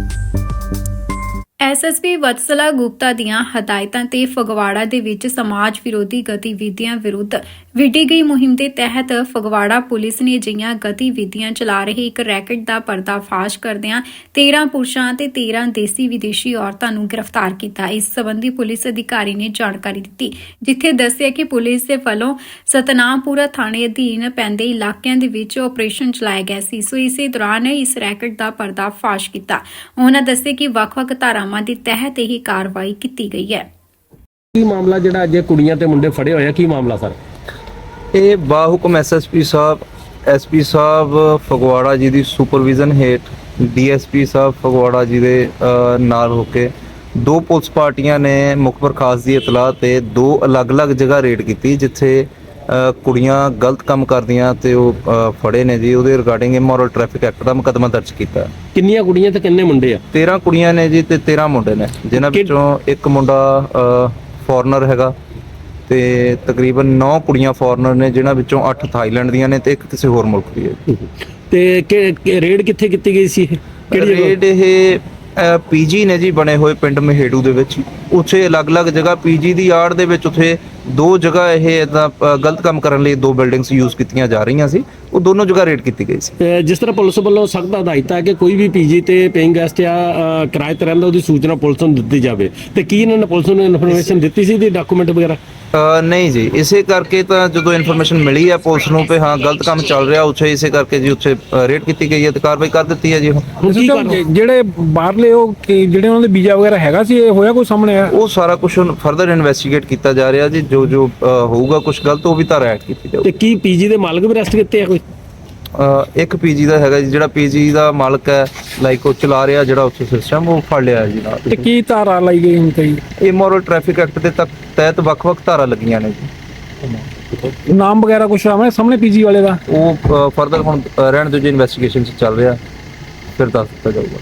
you SSP Vatsala Gupta ਦੀਆਂ ਹਦਾਇਤਾਂ ਤੇ ਫਗਵਾੜਾ ਦੇ ਵਿੱਚ ਸਮਾਜ ਵਿਰੋਧੀ ਗਤੀਵਿਧੀਆਂ ਵਿਰੁੱਧ ਵਿੱਢੀ ਗਈ ਮੁਹਿੰਮ ਦੇ ਤਹਿਤ ਫਗਵਾੜਾ ਪੁਲਿਸ ਨੇ ਅਜਿਹੀਆਂ ਗਤੀਵਿਧੀਆਂ ਚਲਾ ਰਹੇ ਇੱਕ ਰੈਕਟ ਦਾ ਪਰਦਾਫਾਸ਼ ਕਰਦਿਆਂ 13 ਪੁਰਸ਼ਾਂ ਤੇ 13 ਦੇਸੀ ਵਿਦੇਸ਼ੀ ਔਰਤਾਂ ਨੂੰ ਗ੍ਰਿਫਤਾਰ ਕੀਤਾ। ਇਸ ਸੰਬੰਧੀ ਪੁਲਿਸ ਅਧਿਕਾਰੀ ਨੇ ਜਾਣਕਾਰੀ ਦਿੱਤੀ, ਜਿੱਥੇ ਦੱਸਿਆ ਕਿ ਪੁਲਿਸ ਦੇ ਵੱਲੋਂ ਸਤਨਾਮਪੁਰਾ ਥਾਣੇ ਅਧੀਨ ਪੈਂਦੇ ਇਲਾਕਿਆਂ ਦੇ ਵਿੱਚ ਆਪਰੇਸ਼ਨ ਚਲਾਇਆ ਗਿਆ ਸੀ। ਸੋ ਇਸੇ ਦੌਰਾਨ ਇਸ ਰੈਕਟ ਦਾ ਪਰਦਾਫਾਸ਼ ਕੀਤਾ। ਉਹਨਾਂ ਦੱਸਿਆ ਕਿ ਵੱਖ-ਵੱਖ ਧਾਰਾਵਾਂ ਦੇ ਤਹਿਤ ਇਹ ਕਾਰਵਾਈ ਕੀਤੀ ਗਈ ਹੈ। ਕੀ ਮਾਮਲਾ ਜਿਹੜਾ ਅੱਜ ਇਹ ਕੁੜੀਆਂ ਤੇ ਮੁੰਡੇ ਫੜੇ ਹੋਏ ਆ? ਕੀ ਮਾਮਲਾ ਸਰ? ਇਹ ਬਾਹੁਕਮ ਐਸਐਸਪੀ ਸਾਹਿਬ ਐਸਪੀ ਸਾਹਿਬ ਫਗਵਾੜਾ ਜੀ ਦੀ ਸੁਪਰਵਿਜ਼ਨ ਹੇਠ ਡੀਐਸਪੀ ਸਾਹਿਬ ਫਗਵਾੜਾ ਜੀ ਦੇ ਨਾਲ ਹੋ ਕੇ ਦੋ ਪੁਲਿਸ ਪਾਰਟੀਆਂ ਨੇ ਮੁਖਬਰ ਖਾਸ ਦੀ ਇਤਲਾਹ ਤੇ ਦੋ ਅਲੱਗ-ਅਲੱਗ ਜਗ੍ਹਾ ਰੇਡ ਕੀਤੀ ਜਿੱਥੇ ਕੁੜੀਆਂ ਗਲਤ ਕੰਮ ਕਰਦੀਆਂ ਤੇ ਉਹ ਅ, ਫੜੇ ਨੇ ਜੀ। ਉਹਦੇ ਰਿਗਾਰਡਿੰਗ ਇਮੋਰਲ ਟ੍ਰੈਫਿਕ ਐਕਟ ਦਾ ਮੁਕੱਦਮਾ ਦਰਜ ਕੀਤਾ। ਕਿੰਨੀਆਂ ਕੁੜੀਆਂ ਤੇ ਕਿੰਨੇ ਮੁੰਡੇ ਆ? 13 ਕੁੜੀਆਂ ਨੇ ਜੀ ਤੇ 13 ਮੁੰਡੇ ਨੇ ਜਿਨ੍ਹਾਂ ਕਿ- ਵਿੱਚੋਂ ਇੱਕ ਮੁੰਡਾ ਫੋਰਨਰ ਹੈਗਾ ਤੇ ਤਕਰੀਬਨ 9 ਕੁੜੀਆਂ ਫੋਰਨਰ ਨੇ ਜਿਨ੍ਹਾਂ ਵਿੱਚੋਂ 8 ਥਾਈਲੈਂਡ ਦੀਆਂ ਨੇ ਤੇ ਇੱਕ ਕਿਸੇ ਹੋਰ ਮੁਲਕ ਦੀ ਹੈ ਤੇ ਕਿ- ਕਿ ਰੇਡ ਕਿੱਥੇ ਕੀਤੀ ਗਈ ਸੀ? ਇਹ? ਕਿਹੜੀ ਜਗ੍ਹਾ? ਰੇਡ ਇਹ ਪੀਜੀ ਨੇ ਜੀ ਬਣੇ ਹੋਏ ਪਿੰਡ ਮਹੇੜੂ ਦੇ ਵਿੱਚ। ਉੱਥੇ ਅਲੱਗ-ਅਲੱਗ ਜਗ੍ਹਾ ਪੀਜੀ ਦੀ ਆੜ ਦੇ ਵਿੱਚ ਉੱਥੇ ਦੋ ਜਗ੍ਹਾ ਇਹ ਇਦਾਂ ਗਲਤ ਕੰਮ ਕਰਨ ਲਈ ਦੋ ਬਿਲਡਿੰਗਸ ਯੂਜ਼ ਕੀਤੀਆਂ ਜਾ ਰਹੀਆਂ ਸੀ। ਉਹ ਦੋਨੋਂ ਜਗ੍ਹਾ ਰੇਡ ਕੀਤੀ ਗਈ ਸੀ। ਜਿਸ ਤਰ੍ਹਾਂ ਪੁਲਿਸ ਵੱਲੋਂ ਸਖਤ ਹਦਾਇਤ ਹੈ ਕਿ ਕੋਈ ਵੀ ਪੀਜੀ ਤੇ ਪੇਇੰਗ ਗੈਸਟ ਆ ਕਿਰਾਏ ਤੇ ਰਹਿੰਦਾ ਉਹਦੀ ਸੂਚਨਾ ਪੁਲਿਸ ਨੂੰ ਦਿੱਤੀ ਜਾਵੇ। ਤੇ ਕੀ ਇਹਨਾਂ ਨੇ ਪੁਲਿਸ ਨੂੰ ਇਨਫੋਰਮੇਸ਼ਨ ਦਿੱਤੀ ਸੀ ਦੀ ਡਾਕੂਮੈਂਟ ਵਗੈਰਾ? ਨਹੀਂ ਜੀ ਇਸੇ ਕਰਕੇ ਤਾਂ ਜਦੋਂ ਇਨਫੋਰਮੇਸ਼ਨ ਮਿਲੀ ਹੈ ਪੁਲਿਸ ਨੂੰ ਕਿ ਹਾਂ ਗਲਤ ਕੰਮ ਚੱਲ ਰਿਹਾ ਉੱਥੇ ਇਸੇ ਕਰਕੇ ਜੀ ਉੱਥੇ ਰੇਡ ਕੀਤੀ ਗਈ ਹੈ ਤੇ ਕਾਰਵਾਈ ਕਰ ਦਿੱਤੀ ਹੈ ਜੀ ਜਿਹੜੇ- ਬਾਹਰਲੇ ਉਹ ਜਿਹੜੇ ਉਹਨਾਂ ਦੇ ਵੀਜ਼ਾ ਵਗੈਰਾ ਹੈਗਾ ਸੀ ਇਹ ਹੋਇਆ ਕੋਈ ਸਾਹਮਣੇ? ਆਇਆ ਉਹ ਸਾਰਾ ਕੁਝ ਹੁਣ ਫਰਦਰ ਇਨਵੈਸਟੀਗੇਟ ਕੀਤਾ ਜਾ ਰਿਹਾ ਜੀ ਜੋ ਜੋ ਹੋਊਗਾ ਕੁਝ ਗਲਤ ਉਹ ਵੀ ਤਾਂ ਐਡ ਕੀਤੀ ਤੇ ਜਾਊਗੀ ਕੀ ਪੀਜੀ ਦੇ ਮਾਲਕ ਵੀ ਅਰੈਸਟ ਕੀਤੇ ਆ ਕੋਈ? ਇੱਕ ਪੀਜੀ ਦਾ ਹੈਗਾ ਜੀ ਜਿਹੜਾ ਪੀਜੀ ਦਾ ਮਾਲਕ ਹੈ ਲਾਈਕ ਉਹ ਚਲਾ ਰਿਹਾ ਜਿਹੜਾ ਉੱਥੇ ਸਿਸਟਮ ਉਹ ਫੜ ਲਿਆ ਜੀ ਨਾਲ। ਤੇ ਕੀ ਧਾਰਾ ਲਾਈ ਗਈ ਹੁਣ ਕਈ ਇਮੋਰਲ ਟ੍ਰੈਫਿਕ ਐਕਟ ਦੇ ਤਕ ਤਹਿਤ ਵੱਖ-ਵੱਖ ਧਾਰਾ ਲੱਗੀਆਂ ਨੇ ਜੀ। ਨਾਮ ਵਗੈਰਾ ਕੁਝ ਆਵੇਂ ਸਾਹਮਣੇ ਪੀਜੀ ਵਾਲੇ ਦਾ? ਉਹ ਫਰਦਰ ਹੁਣ ਰਹਿਣ ਦਿਓ ਜੀ ਇਨਵੈਸਟੀਗੇਸ਼ਨ ਚ ਚੱਲ ਰਿਹਾ। ਫਿਰ ਦੱਸ ਦਿੱਤਾ ਜਾਊਗਾ।